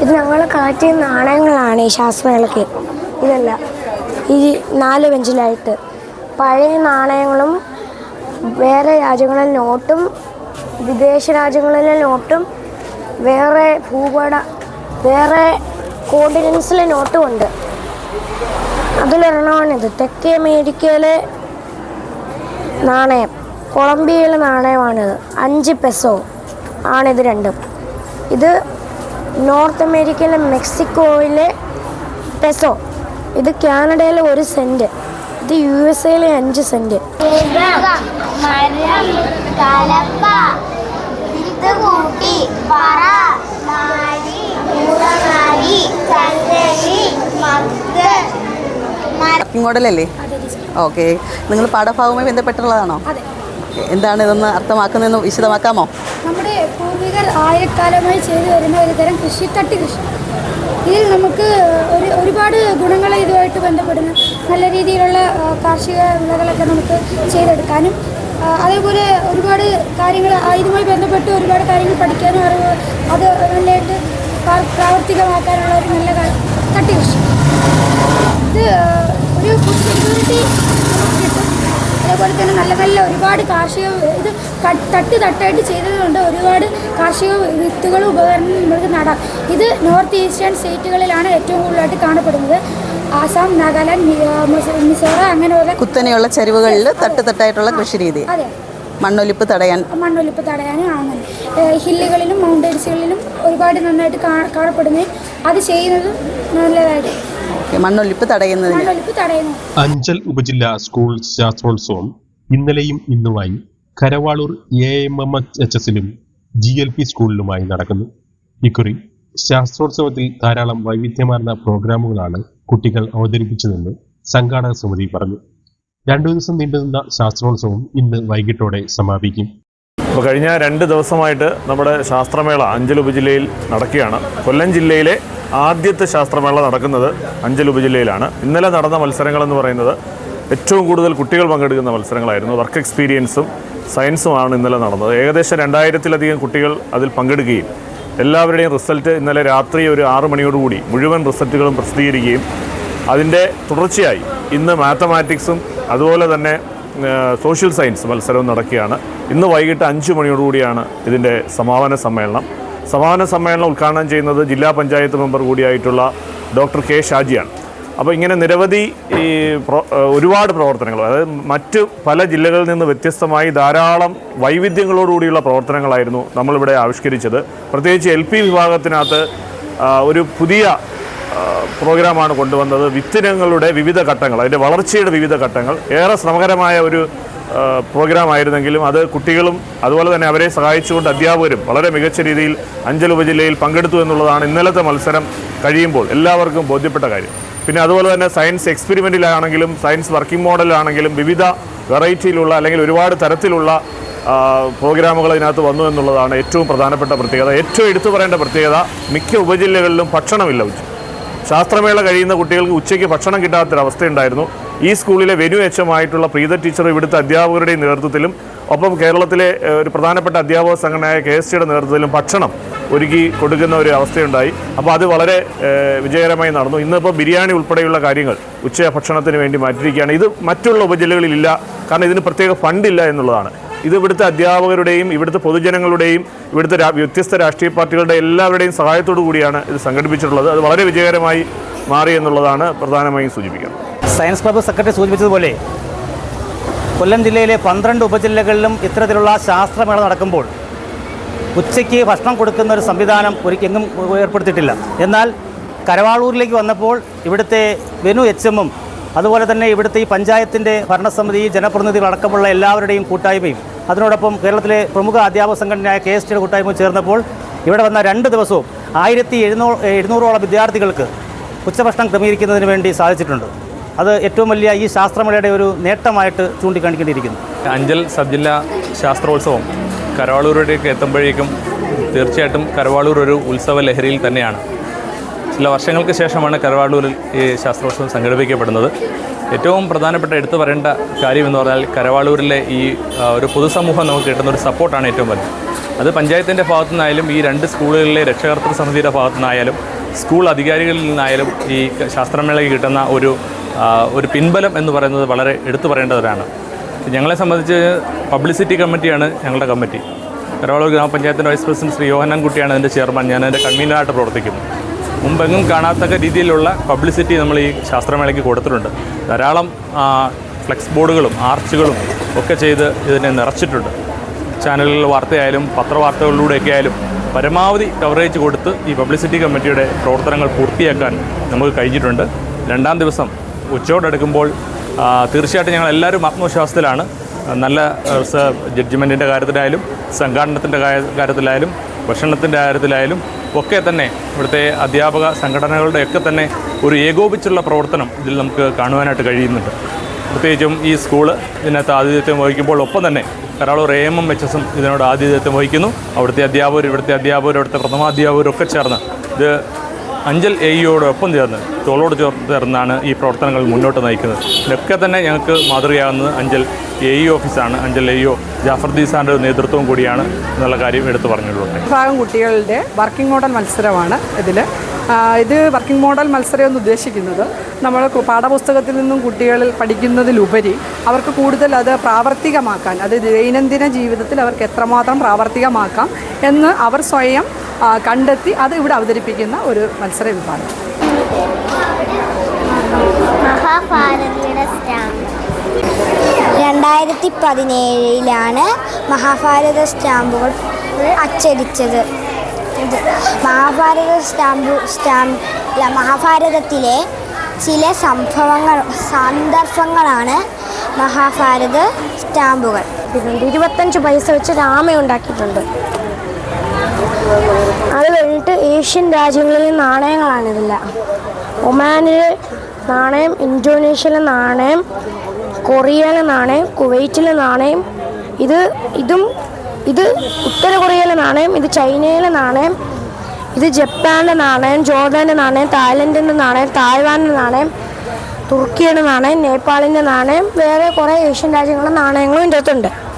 ഇത് ഞങ്ങൾ ചെയ്യുന്ന നാണയങ്ങളാണ് ഈ ശാസ്ത്രമേളയ്ക്ക് ഇതല്ല ഈ നാല് ബെഞ്ചിലായിട്ട്. പഴയ നാണയങ്ങളും വേറെ രാജ്യങ്ങളിലെ നോട്ടും വിദേശ രാജ്യങ്ങളിലെ നോട്ടും വേറെ ഭൂപട വേറെ കോണ്ടിനൻസിലെ നോട്ടും ഉണ്ട്. അതിലൊരെണ്ണമാണിത്. തെക്കേ അമേരിക്കയിലെ നാണയം കൊളംബിയയിലെ നാണയമാണിത്. അഞ്ച് പെസോ ആണിത് രണ്ടും. ഇത് നോർത്ത് അമേരിക്കയിലെ മെക്സിക്കോയിലെ പെസോ. ഇത് കാനഡയിലെ ഒരു സെന്റ് ഇത് യു എസ് എയിലെ അഞ്ച് സെന്റ് ഇങ്ങോട്ടല്ലേ ഓക്കെ. നിങ്ങൾ പാഠഭാഗവുമായി ബന്ധപ്പെട്ടുള്ളതാണോ. എന്താണ് ഇതൊന്ന് അർത്ഥമാക്കുന്നതെന്ന് വിശദമാക്കാമോ? നമ്മുടെ പൂർവികർ ആയിരക്കാലമായി ചെയ്തു വരുന്ന ഒരു തരം കൃഷിത്തട്ട് കൃഷി. ഇതിൽ നമുക്ക് ഒരു ഒരുപാട് ഗുണങ്ങൾ ഇതുമായിട്ട് ബന്ധപ്പെടുന്നു. നല്ല രീതിയിലുള്ള കാർഷിക വിളകളൊക്കെ നമുക്ക് ചെയ്തെടുക്കാനും അതേപോലെ ഒരുപാട് കാര്യങ്ങൾ ഇതുമായി ബന്ധപ്പെട്ട് ഒരുപാട് കാര്യങ്ങൾ പഠിക്കാനും അറിവ് അത് നല്ലതായിട്ട് പ്രാ- പ്രാവർത്തികമാക്കാനുള്ള ഒരു നല്ല തട്ടി തട്ട് കൃഷി. ഇത് ഒരു ഫുഡ് സെക്യൂരിറ്റി അതേപോലെ തന്നെ നല്ല നല്ല ഒരുപാട് കാർഷിക ഇത് തട്ട് തട്ടായിട്ട് ചെയ്തതുകൊണ്ട് ഒരുപാട് കാർഷിക വിത്തുകളും ഉപകരണങ്ങളും നമ്മൾക്ക് നടാം. ഇത് നോർത്ത് ഈസ്റ്റേൺ സ്റ്റേറ്റുകളിലാണ് ഏറ്റവും കൂടുതലായിട്ട് കാണപ്പെടുന്നത്. ആസാം നാഗാലാൻഡ് മിസോറാം അങ്ങനെയുള്ള കുത്തനെയുള്ള ചരിവുകളിൽ തട്ട് തട്ടായിട്ടുള്ള കൃഷി രീതി അതെ. മണ്ണൊലിപ്പ് തടയാൻ. മണ്ണൊലിപ്പ് തടയാനും അങ്ങനെ. ഹില്ലുകളിലും മൗണ്ടൻസുകളിലും ഒരുപാട് നന്നായിട്ട് കാണപ്പെടുന്നത്. അത് ചെയ്യുന്നതും നല്ലതായിട്ട്. മണ്ണൊലിപ്പ് തടയുന്നതിന്. തടയുന്നു. അഞ്ചൽ ഉപജില്ല സ്കൂൾ ശാസ്ത്രോത്സവം ഇന്നലെയും ഇന്നുമായി Karavaloor A M M H എസിലും G L P സ്കൂളിലുമായി നടക്കുന്നു. ഇക്കുറി ശാസ്ത്രോത്സവത്തിൽ ധാരാളം വൈവിധ്യമാർന്ന പ്രോഗ്രാമുകളാണ് കുട്ടികൾ അവതരിപ്പിച്ചതെന്ന് സംഘാടക സമിതി പറഞ്ഞു. രണ്ടു ദിവസം നീണ്ടുനിന്ന ശാസ്ത്രോത്സവം ഇന്ന് വൈകിട്ടോടെ സമാപിക്കും. അപ്പോൾ കഴിഞ്ഞ രണ്ട് ദിവസമായിട്ട് നമ്മുടെ ശാസ്ത്രമേള അഞ്ചൽ ഉപജില്ലയിൽ നടക്കുകയാണ്. കൊല്ലം ജില്ലയിലെ ആദ്യത്തെ ശാസ്ത്രമേള നടക്കുന്നത് അഞ്ചൽ ഉപജില്ലയിലാണ് ഇന്നലെ നടന്ന മത്സരങ്ങളെന്ന് പറയുന്നത് ഏറ്റവും കൂടുതൽ കുട്ടികൾ പങ്കെടുക്കുന്ന മത്സരങ്ങളായിരുന്നു. വർക്ക് എക്സ്പീരിയൻസും സയൻസുമാണ് ഇന്നലെ നടന്നത്. ഏകദേശം രണ്ടായിരത്തിലധികം കുട്ടികൾ അതിൽ പങ്കെടുക്കുകയും എല്ലാവരുടെയും റിസൾട്ട് ഇന്നലെ രാത്രി ഒരു ആറ് മണിയോടുകൂടി മുഴുവൻ റിസൾട്ടുകളും പ്രസിദ്ധീകരിക്കുകയും അതിന്റെ തുടർച്ചയായി ഇന്ന് മാത്തമാറ്റിക്സും അതുപോലെ തന്നെ സോഷ്യൽ സയൻസ് മത്സരവും നടക്കുകയാണ്. ഇന്ന് വൈകിട്ട് അഞ്ച് മണിയോടുകൂടിയാണ് ഇതിന്റെ സമാപന സമ്മേളനം. സമാപന സമ്മേളനം ഉദ്ഘാടനം ചെയ്യുന്നത് ജില്ലാ പഞ്ചായത്ത് മെമ്പർ കൂടിയായിട്ടുള്ള ഡോക്ടർ കെ ഷാജിയാണ്. അപ്പോൾ ഇങ്ങനെ നിരവധി ഈ ഒരുപാട് പ്രവർത്തനങ്ങൾ അതായത് മറ്റ് പല ജില്ലകളിൽ നിന്ന് വ്യത്യസ്തമായി ധാരാളം വൈവിധ്യങ്ങളോടുകൂടിയുള്ള പ്രവർത്തനങ്ങളായിരുന്നു നമ്മളിവിടെ ആവിഷ്കരിച്ചത്. പ്രത്യേകിച്ച് എൽ പി വിഭാഗത്തിനകത്ത് ഒരു പുതിയ പ്രോഗ്രാമാണ് കൊണ്ടുവന്നത്. വിത്തിനങ്ങളുടെ വിവിധ ഘട്ടങ്ങൾ അതിന്റെ വളർച്ചയുടെ വിവിധ ഘട്ടങ്ങൾ. ഏറെ ശ്രമകരമായ ഒരു പ്രോഗ്രാമായിരുന്നെങ്കിലും അത് കുട്ടികളും അതുപോലെ തന്നെ അവരെ സഹായിച്ചുകൊണ്ട് അധ്യാപകരും വളരെ മികച്ച രീതിയിൽ അഞ്ചൽ ഉപജില്ലയിൽ പങ്കെടുത്തു എന്നുള്ളതാണ് ഇന്നലത്തെ മത്സരം കഴിയുമ്പോൾ എല്ലാവർക്കും ബോധ്യപ്പെട്ട കാര്യം. പിന്നെ അതുപോലെ തന്നെ സയൻസ് എക്സ്പെരിമെന്റിലാണെങ്കിലും സയൻസ് വർക്കിംഗ് മോഡലാണെങ്കിലും വിവിധ വെറൈറ്റിയിലുള്ള അല്ലെങ്കിൽ ഒരുപാട് തരത്തിലുള്ള പ്രോഗ്രാമുകൾ അതിനകത്ത് വന്നു എന്നുള്ളതാണ് ഏറ്റവും പ്രധാനപ്പെട്ട പ്രത്യേകത. ഏറ്റവും എടുത്തു പറയേണ്ട പ്രത്യേകത മിക്ക ഉപജില്ലകളിലും ഭക്ഷണമില്ല ഉച്ച ശാസ്ത്രമേള കഴിയുന്ന കുട്ടികൾക്ക് ഉച്ചയ്ക്ക് ഭക്ഷണം കിട്ടാത്തൊരവസ്ഥയുണ്ടായിരുന്നു. ഈ സ്കൂളിലെ വെനു എച്ചമായിട്ടുള്ള പ്രീത ടീച്ചർ ഇവിടുത്തെ അധ്യാപകരുടെയും നേതൃത്വത്തിലും ഒപ്പം കേരളത്തിലെ ഒരു പ്രധാനപ്പെട്ട അധ്യാപക സംഘടനയായ കെ എസ് സിയുടെ നേതൃത്വത്തിലും ഭക്ഷണം ഒരുക്കി കൊടുക്കുന്ന ഒരു അവസ്ഥയുണ്ടായി. അപ്പോൾ അത് വളരെ വിജയകരമായി നടന്നു. ഇന്നിപ്പോൾ ബിരിയാണി ഉൾപ്പെടെയുള്ള കാര്യങ്ങൾ ഉച്ച ഭക്ഷണത്തിന് വേണ്ടി മാറ്റിയിരിക്കുകയാണ്. ഇത് മറ്റുള്ള ഉപജില്ലകളിലില്ല. കാരണം ഇതിന് പ്രത്യേക ഫണ്ടില്ല എന്നുള്ളതാണ്. ഇത് ഇവിടുത്തെ അധ്യാപകരുടെയും ഇവിടുത്തെ പൊതുജനങ്ങളുടെയും ഇവിടുത്തെ വ്യത്യസ്ത രാഷ്ട്രീയ പാർട്ടികളുടെ എല്ലാവരുടെയും സഹായത്തോടു കൂടിയാണ് ഇത് സംഘടിപ്പിച്ചിട്ടുള്ളത്. അത് വളരെ വിജയകരമായി മാറി എന്നുള്ളതാണ് പ്രധാനമായും സൂചിപ്പിക്കുന്നത്. സയൻസ് ക്ലബ്ബ് സെക്രട്ടറി സൂചിപ്പിച്ചതുപോലെ കൊല്ലം ജില്ലയിലെ പന്ത്രണ്ട് ഉപജില്ലകളിലും ഇത്തരത്തിലുള്ള ശാസ്ത്രമേള നടക്കുമ്പോൾ ഉച്ചയ്ക്ക് ഭക്ഷണം കൊടുക്കുന്ന ഒരു സംവിധാനം ഒരിക്കലും ഏർപ്പെടുത്തിയിട്ടില്ല. എന്നാൽ കരവാളൂരിലേക്ക് വന്നപ്പോൾ ഇവിടുത്തെ വെനു എച്ച് എമ്മും അതുപോലെ തന്നെ ഇവിടുത്തെ ഈ പഞ്ചായത്തിന്റെ ഭരണസമിതി ജനപ്രതിനിധികളടക്കമുള്ള എല്ലാവരുടെയും കൂട്ടായ്മയും അതിനോടൊപ്പം കേരളത്തിലെ പ്രമുഖ അധ്യാപക സംഘടനയായ കെ എസ് ടിയുടെ കൂട്ടായ്മ ചേർന്നപ്പോൾ ഇവിടെ വന്ന രണ്ട് ദിവസവും ആയിരത്തി എഴുന്നൂ എഴുന്നൂറോളം വിദ്യാർത്ഥികൾക്ക് ഉച്ചഭക്ഷണം ക്രമീകരിക്കുന്നതിന് വേണ്ടി സാധിച്ചിട്ടുണ്ട്. അത് ഏറ്റവും വലിയ ഈ ശാസ്ത്രമേളയുടെ ഒരു നേട്ടമായിട്ട് ചൂണ്ടിക്കാണിക്കേണ്ടിയിരിക്കുന്നു. അഞ്ചൽ സബ്ജില്ലാ ശാസ്ത്രോത്സവം കരവാളൂരിലേക്ക് എത്തുമ്പോഴേക്കും തീർച്ചയായിട്ടും കരവാളൂർ ഒരു ഉത്സവ ലഹരിയിൽ തന്നെയാണ്. ചില വർഷങ്ങൾക്ക് ശേഷമാണ് കരവാളൂരിൽ ഈ ശാസ്ത്രോത്സവം സംഘടിപ്പിക്കപ്പെടുന്നത്. ഏറ്റവും പ്രധാനപ്പെട്ട എടുത്തു പറയേണ്ട കാര്യം എന്ന് പറഞ്ഞാൽ കരവാളൂരിലെ ഈ ഒരു പൊതുസമൂഹം നമുക്ക് കിട്ടുന്ന ഒരു സപ്പോർട്ടാണ് ഏറ്റവും വലുത്. അത് പഞ്ചായത്തിന്റെ ഭാഗത്തു നിന്നായാലും ഈ രണ്ട് സ്കൂളുകളിലെ രക്ഷകർത്തൃ സമിതിയുടെ ഭാഗത്തു നിന്നായാലും സ്കൂൾ അധികാരികളിൽ നിന്നായാലും ഈ ശാസ്ത്രമേളയ്ക്ക് കിട്ടുന്ന ഒരു ഒരു പിൻബലം എന്ന് പറയുന്നത് വളരെ എടുത്തു പറയേണ്ടവരാണ് ഞങ്ങളെ സംബന്ധിച്ച് പബ്ലിസിറ്റി കമ്മിറ്റിയാണ് ഞങ്ങളുടെ കമ്മിറ്റി. കരവാളൂർ ഗ്രാമപഞ്ചായത്തിന്റെ വൈസ് പ്രസിഡന്റ് ശ്രീ യോഹനൻകുട്ടിയാണ് അതിന്റെ ചെയർമാൻ. ഞാൻ അതിന്റെ കൺവീനറായിട്ട് പ്രവർത്തിക്കുന്നു. മുമ്പെങ്ങും കാണാത്തക്ക രീതിയിലുള്ള പബ്ലിസിറ്റി നമ്മൾ ഈ ശാസ്ത്രമേളയ്ക്ക് കൊടുത്തിട്ടുണ്ട്. ധാരാളം ഫ്ലെക്സ് ബോർഡുകളും ആർച്ചുകളും ഒക്കെ ചെയ്ത് ഇതിനെ നിറച്ചിട്ടുണ്ട്. ചാനലുകളിൽ വാർത്തയായാലും പത്രവാർത്തകളിലൂടെയൊക്കെ ആയാലും പരമാവധി കവറേജ് കൊടുത്ത് ഈ പബ്ലിസിറ്റി കമ്മിറ്റിയുടെ പ്രവർത്തനങ്ങൾ പൂർത്തിയാക്കാൻ നമുക്ക് കഴിഞ്ഞിട്ടുണ്ട്. രണ്ടാം ദിവസം ഉച്ചയോടടുക്കുമ്പോൾ തീർച്ചയായിട്ടും ഞങ്ങൾ എല്ലാവരും ആത്മവിശ്വാസത്തിലാണ്. നല്ല ജഡ്ജ്മെന്റിന്റെ കാര്യത്തിലായാലും സംഘാടനത്തിന്റെ കാര്യത്തിലായാലും ഭക്ഷണത്തിന്റെ കാര്യത്തിലായാലും ഒക്കെ തന്നെ ഇവിടുത്തെ അധ്യാപക സംഘടനകളുടെയൊക്കെ തന്നെ ഒരു ഏകോപിച്ചുള്ള പ്രവർത്തനം ഇതിൽ നമുക്ക് കാണുവാനായിട്ട് കഴിയുന്നുണ്ട്. പ്രത്യേകിച്ചും ഈ സ്കൂൾ ഇതിനകത്ത് ആതിഥ്യത്വം വഹിക്കുമ്പോൾ ഒപ്പം തന്നെ Karalur A M M H എസും ഇതിനോട് ആതിഥ്യത്വം വഹിക്കുന്നു. അവിടുത്തെ അധ്യാപകർ ഇവിടുത്തെ അധ്യാപകർ ഇവിടുത്തെ പ്രഥമാധ്യാപകരൊക്കെ ചേർന്ന് ഇത് അഞ്ചൽ എ ഇയോടൊപ്പം ചേർന്ന് തോളോട് ചേർന്ന് ചേർന്നാണ് ഈ പ്രവർത്തനങ്ങൾ മുന്നോട്ട് നയിക്കുന്നത്. ഇതൊക്കെ തന്നെ ഞങ്ങൾക്ക് മാതൃകയാകുന്നത് അഞ്ചൽ എ ഇ ഓഫീസാണ്. അഞ്ചൽ എ ഇഒ ജാഫർദി സാറിന്റെ നേതൃത്വം കൂടിയാണ് എന്നുള്ള കാര്യം എടുത്തു പറഞ്ഞിട്ടുള്ളത്. വിഭാഗം കുട്ടികളുടെ വർക്കിംഗ് മോഡൽ മത്സരമാണ് ഇതിൽ ഇത് വർക്കിംഗ് മോഡൽ മത്സരം എന്ന് ഉദ്ദേശിക്കുന്നത് നമ്മൾ പാഠപുസ്തകത്തിൽ നിന്നും കുട്ടികളിൽ പഠിക്കുന്നതിലുപരി അവർക്ക് കൂടുതൽ അത് പ്രാവർത്തികമാക്കാൻ അത് ദൈനംദിന ജീവിതത്തിൽ അവർക്ക് എത്രമാത്രം പ്രാവർത്തികമാക്കാം എന്ന് അവർ സ്വയം കണ്ടെത്തി അത് ഇവിടെ അവതരിപ്പിക്കുന്ന ഒരു മത്സര വിഭാഗം സ്റ്റാമ്പ്. രണ്ടായിരത്തി പതിനേഴിലാണ് മഹാഭാരത സ്റ്റാമ്പുകൾ അച്ചടിച്ചത്. ഇത്. മഹാഭാരത സ്റ്റാമ്പ് സ്റ്റാമ്പ് അല്ല മഹാഭാരതത്തിലെ ചില സംഭവങ്ങൾ സന്ദർഭങ്ങളാണ് മഹാഭാരത സ്റ്റാമ്പുകൾ. ഇതുണ്ട്. ഇരുപത്തഞ്ച് പൈസ വെച്ച് രാമ ഉണ്ടാക്കിയിട്ടുണ്ട്. അത് കഴിഞ്ഞിട്ട് ഏഷ്യൻ രാജ്യങ്ങളിലെ നാണയങ്ങളാണിതെല്ലാം ഒമാനിലെ നാണയം ഇൻഡോനേഷ്യയിലെ നാണയം കൊറിയയിലെ നാണയം കുവൈറ്റിലെ നാണയം. ഇത് ഇതും ഇത് ഉത്തര കൊറിയയിലെ നാണയം ഇത് ചൈനയിലെ നാണയം ഇത് ജപ്പാന്റെ നാണയം ജോർദാന്റെ നാണയം തായ്ലൻഡിന്റെ നാണയം തായ്വാന്റെ നാണയം തുർക്കിയുടെ നാണയം നേപ്പാളിന്റെ നാണയം വേറെ കുറേ ഏഷ്യൻ രാജ്യങ്ങളുടെ നാണയങ്ങളും ഇതിന്റെ അകത്തുണ്ട്